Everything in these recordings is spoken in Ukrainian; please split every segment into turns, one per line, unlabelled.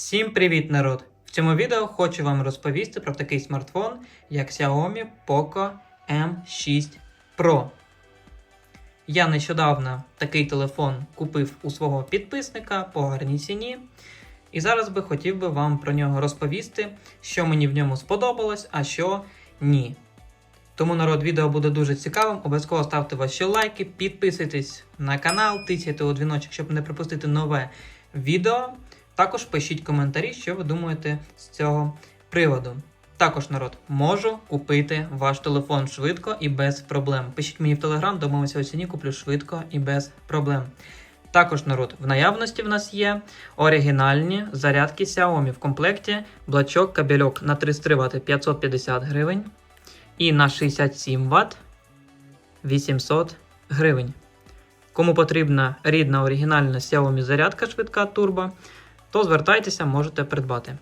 Всім привіт, народ! В цьому відео хочу вам розповісти про такий смартфон, як Xiaomi Poco M6 Pro. Я нещодавно такий телефон купив у свого підписника по гарній ціні. І зараз би хотів би вам про нього розповісти, що мені в ньому сподобалось, а що ні. Тому народ відео буде дуже цікавим. Обов'язково ставте ваші лайки, підписуйтесь на канал, тисяйте у дзвіночок, щоб не пропустити нове відео. Також пишіть коментарі, що ви думаєте з цього приводу. Також, народ, можу купити ваш телефон швидко і без проблем. Пишіть мені в телеграм, домовимося у ціні, куплю швидко і без проблем. Також, народ, в наявності в нас є оригінальні зарядки Xiaomi в комплекті блачок кабельок на 33 Вт 550 гривень і на 67 Вт 800 гривень. Кому потрібна рідна оригінальна Xiaomi зарядка швидка турбо, то звертайтеся, можете придбати.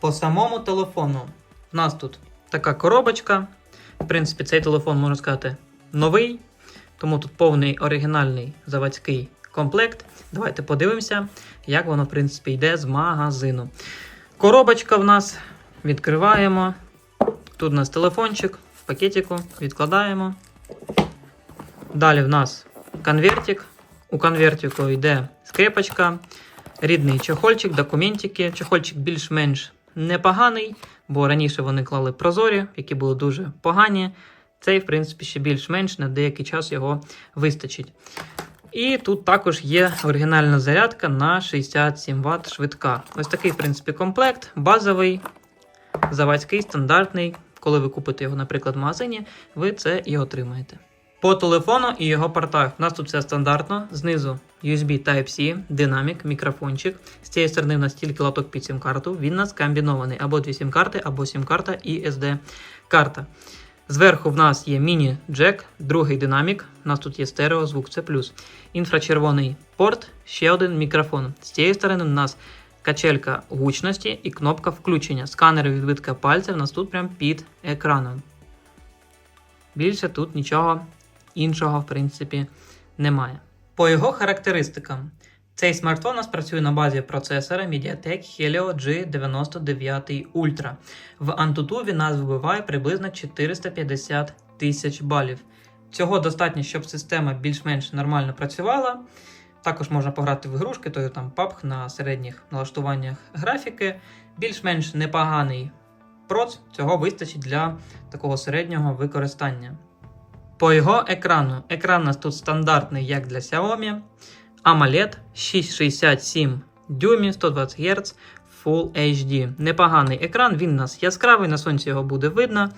По самому телефону в нас тут така коробочка. В принципі, цей телефон, можна сказати, новий, тому тут повний оригінальний заводський комплект. Давайте подивимося, як воно, в принципі, йде з магазину. Коробочка в нас відкриваємо. Тут у нас телефончик в пакетику, відкладаємо. Далі в нас конвертик. У конвертику йде скрепочка, рідний чехольчик, документики. Чехольчик більш-менш непоганий, бо раніше вони клали прозорі, які були дуже погані. Цей, в принципі, ще більш-менш на деякий час його вистачить. І тут також є оригінальна зарядка на 67 Вт швидка. Ось такий, в принципі, комплект, базовий, заводський, стандартний. Коли ви купите його, наприклад, в магазині, ви це і отримаєте. По телефону і його портах. У нас тут все стандартно. Знизу USB Type-C, динамік, мікрофончик. З цієї сторони у нас тільки лоток під сім-карту. Він у нас комбінований або дві сім-карти, або сім-карта і SD-карта. Зверху в нас є міні-джек, другий динамік. У нас тут є стерео, звук плюс. Інфрачервоний порт, ще один мікрофон. З цієї сторони у нас качелька гучності і кнопка включення. Сканер відбитка пальця у нас тут прямо під екраном. Більше тут нічого іншого, в принципі, немає. По його характеристикам. Цей смартфон у нас працює на базі процесора MediaTek Helio G99 Ultra. В Antutu він нас вибиває приблизно 450 тисяч балів. Цього достатньо, щоб система більш-менш нормально працювала. Також можна пограти в ігрушки, то там PUBG на середніх налаштуваннях графіки. Більш-менш непоганий проц, цього вистачить для такого середнього використання. По його екрану. Екран у нас тут стандартний, як для Xiaomi. AMOLED 667 дюймів, 120 Гц, Full HD. Непоганий екран, він у нас яскравий, на сонці його буде видно.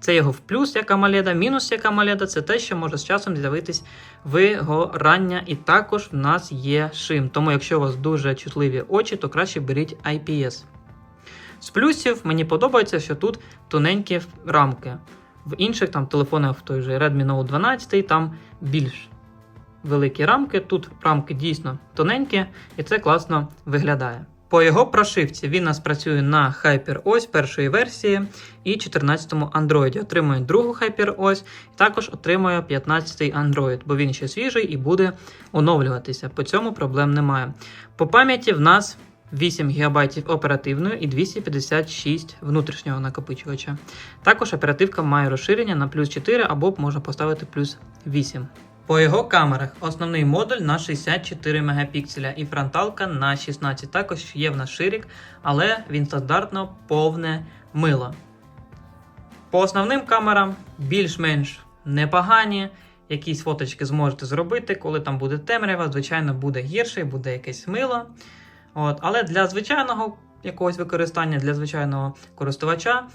Це його в плюс як AMOLED, мінус як AMOLED, це те, що може з часом з'явитись вигорання. І також в нас є шим. Тому, якщо у вас дуже чутливі очі, то краще беріть IPS. З плюсів мені подобається, що тут тоненькі рамки. В інших там телефонах, той же Redmi Note 12, там більш великі рамки. Тут рамки дійсно тоненькі, і це класно виглядає. По його прошивці він у нас працює на HyperOS першої версії і 14-му Android. Отримує другу HyperOS, також отримує 15-й Android, бо він ще свіжий і буде оновлюватися. По цьому проблем немає. По пам'яті в нас 8 ГБ оперативної і 256 внутрішнього накопичувача. Також оперативка має розширення на плюс 4 або можна поставити плюс 8. По його камерах основний модуль на 64 Мп і фронталка на 16. Також є в нас ширик, але він стандартно повне мило. По основним камерам більш-менш непогані. Якісь фоточки зможете зробити, коли там буде темрява, звичайно, буде гірше, буде якесь мило. От, Але для звичайного якогось використання, для звичайного користувача,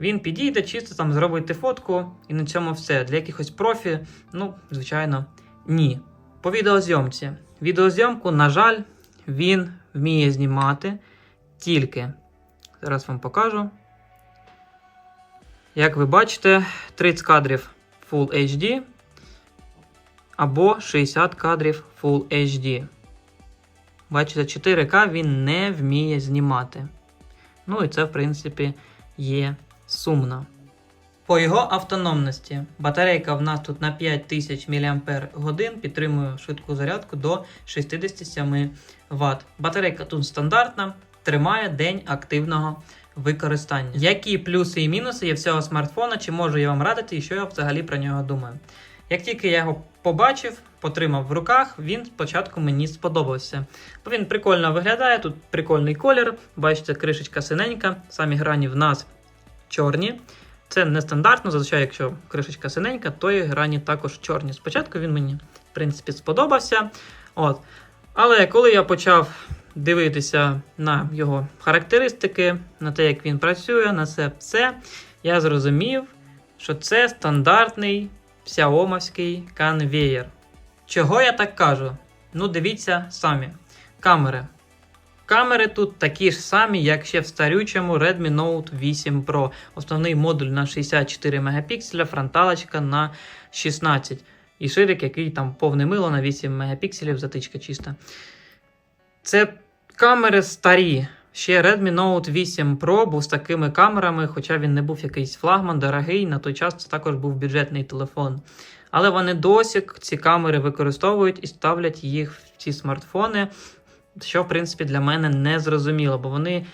він підійде, чисто там зробити фотку, і на цьому все. Для якихось профі, ну, звичайно, ні. По відеозйомці. Відеозйомку, на жаль, він вміє знімати тільки. Зараз вам покажу. Як ви бачите, 30 кадрів Full HD або 60 кадрів Full HD. Бачите, 4К він не вміє знімати. Ну і це, в принципі, є сумно. По його автономності. Батарейка в нас тут на 5000 мАч підтримує швидку зарядку до 67 Вт. Батарейка тут стандартна, тримає день активного використання. Які плюси і мінуси є в цього смартфона, чи можу я вам радити, і що я взагалі про нього думаю? Як тільки я його побачив, потримав в руках, він спочатку мені сподобався. Бо він прикольно виглядає, тут прикольний колір, бачите, кришечка синенька, самі грані в нас чорні. Це нестандартно, зазвичай, якщо кришечка синенька, то і грані також чорні. Спочатку він мені, в принципі, сподобався. От. Але коли я почав дивитися на його характеристики, на те, як він працює, на це все, я зрозумів, що це стандартний Xiaomi конвеєр. Чого я так кажу? Ну, дивіться самі. Камери. Камери тут такі ж самі, як ще в старючому Redmi Note 8 Pro. Основний модуль на 64 Мп, фронталочка на 16. І ширик, який там повне мило на 8 Мп, затичка чиста. Це камери старі. Ще Redmi Note 8 Pro був з такими камерами, хоча він не був якийсь флагман, дорогий. На той час це також був бюджетний телефон. Але вони досі ці камери використовують і ставлять їх в ці смартфони, що, в принципі, для мене не зрозуміло, бо вони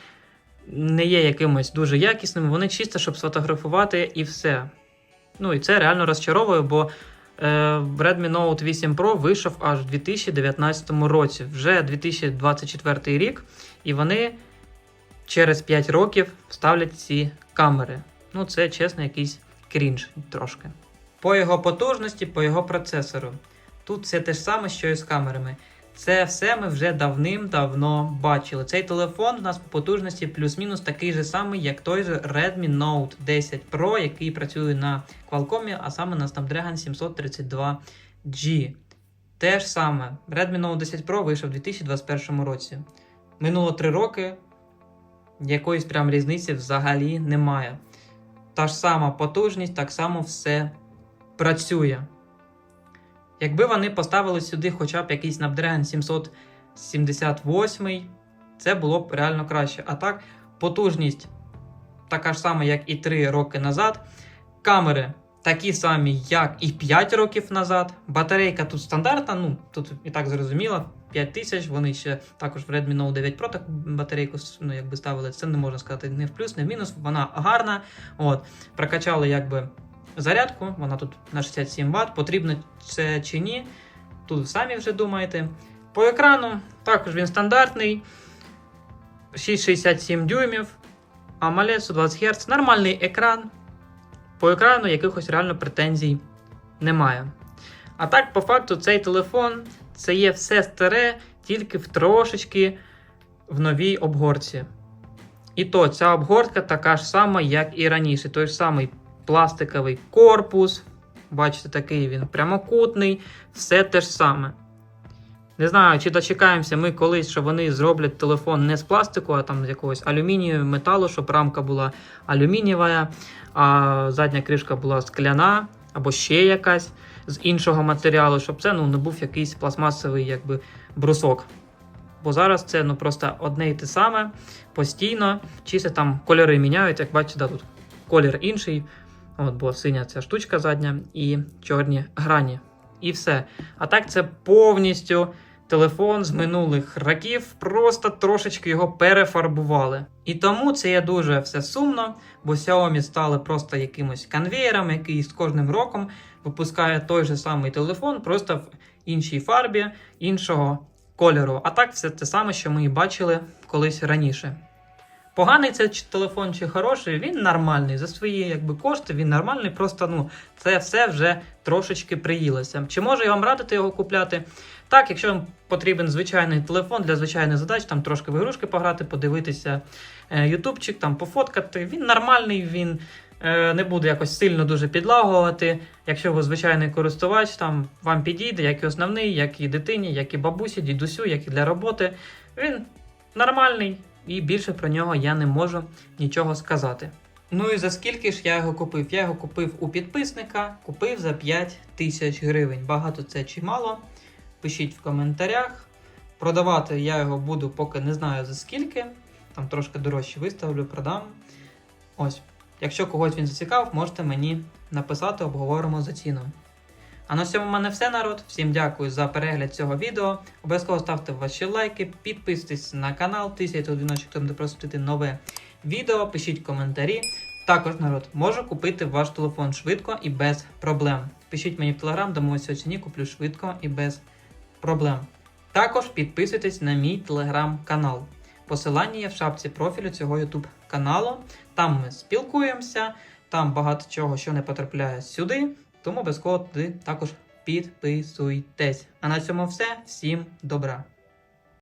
не є якимось дуже якісними, вони чисто, щоб сфотографувати і все. Ну і це реально розчаровує, бо е, Redmi Note 8 Pro вийшов аж в 2019 році, вже 2024 рік, і вони через 5 років ставлять ці камери. Ну, це чесно, якийсь крінж трошки. По його потужності, по його процесору. Тут все те ж саме, що і з камерами. Це все ми вже давним-давно бачили. Цей телефон у нас по потужності плюс-мінус такий же самий, як той же Redmi Note 10 Pro, який працює на Qualcomm, а саме на Snapdragon 732G. Те ж саме, Redmi Note 10 Pro вийшов у 2021 році. Минуло 3 роки, якоїсь прям різниці взагалі немає. Та ж сама потужність, так само все працює. Якби вони поставили сюди хоча б якийсь Snapdragon 778, це було б реально краще. А так, потужність така ж сама, як і 3 роки назад. Камери такі самі, як і 5 років назад. Батарейка тут стандартна, ну тут і так зрозуміло. 5000, вони ще також в Redmi Note 9 Pro таку батарейку ну, якби ставили. Це не можна сказати не в плюс, не в мінус. Вона гарна. От, Прокачали якби зарядку, вона тут на 67 Вт. Потрібно це чи ні. Тут самі вже думаєте. По екрану також він стандартний. 6,67 дюймів. AMOLED 120 Гц. Нормальний екран. По екрану якихось реально претензій немає. А так, по факту, цей телефон це є все старе, тільки в трошечки в новій обгорці. І то ця обгортка така ж сама, як і раніше. Той ж самий пластиковий корпус. Бачите, такий він прямокутний, все те ж саме. Не знаю, чи дочекаємося ми колись, що вони зроблять телефон не з пластику, а там з якогось алюмінію, металу, щоб рамка була алюмінієва, а задня кришка була скляна або ще якась з іншого матеріалу, щоб це ну, не був якийсь пластмасовий якби, брусок. Бо зараз це ну, просто одне і те саме постійно, чисто там кольори міняють, як бачите, да, тут колір інший. От, бо синя ця штучка задня і чорні грані. І все. А так це повністю телефон з минулих років, просто трошечки його перефарбували. І тому це є дуже все сумно, бо Xiaomi стали просто якимось конвеєром, який з кожним роком випускає той же самий телефон, просто в іншій фарбі, іншого кольору. А так все те саме, що ми і бачили колись раніше. Поганий це телефон чи хороший, він нормальний. За свої якби, кошти він нормальний, просто ну, це все вже трошечки приїлося. Чи можу я вам радити його купляти? Так, якщо вам потрібен звичайний телефон для звичайних задач, там трошки в ігрушки пограти, подивитися е, ютубчик, там пофоткати, він нормальний, він е, не буде якось сильно дуже підлагувати. Якщо ви звичайний користувач, там вам підійде, як і основний, як і дитині, як і бабусі, дідусю, як і для роботи. Він нормальний і більше про нього я не можу нічого сказати. Ну і за скільки ж я його купив? Я його купив у підписника, купив за 5 тисяч гривень. Багато це чи мало? Пишіть в коментарях. Продавати я його буду, поки не знаю за скільки. Там трошки дорожче виставлю, продам. Ось. Якщо когось він зацікав, можете мені написати, обговоримо за ціну. А на цьому в мене все, народ. Всім дякую за перегляд цього відео. Обов'язково ставте ваші лайки, підписуйтесь на канал, тисяйте дзвіночок, хто буде просити нове відео, пишіть коментарі. Також народ може купити ваш телефон швидко і без проблем. Пишіть мені в телеграм, домовимося ціні, куплю швидко і без проблем. Також підписуйтесь на мій телеграм-канал. Посилання є в шапці профілю цього YouTube каналу. Там ми спілкуємося, там багато чого, що не потрапляє сюди. Тому обов'язково туди також підписуйтесь. А на цьому все. Всім добра!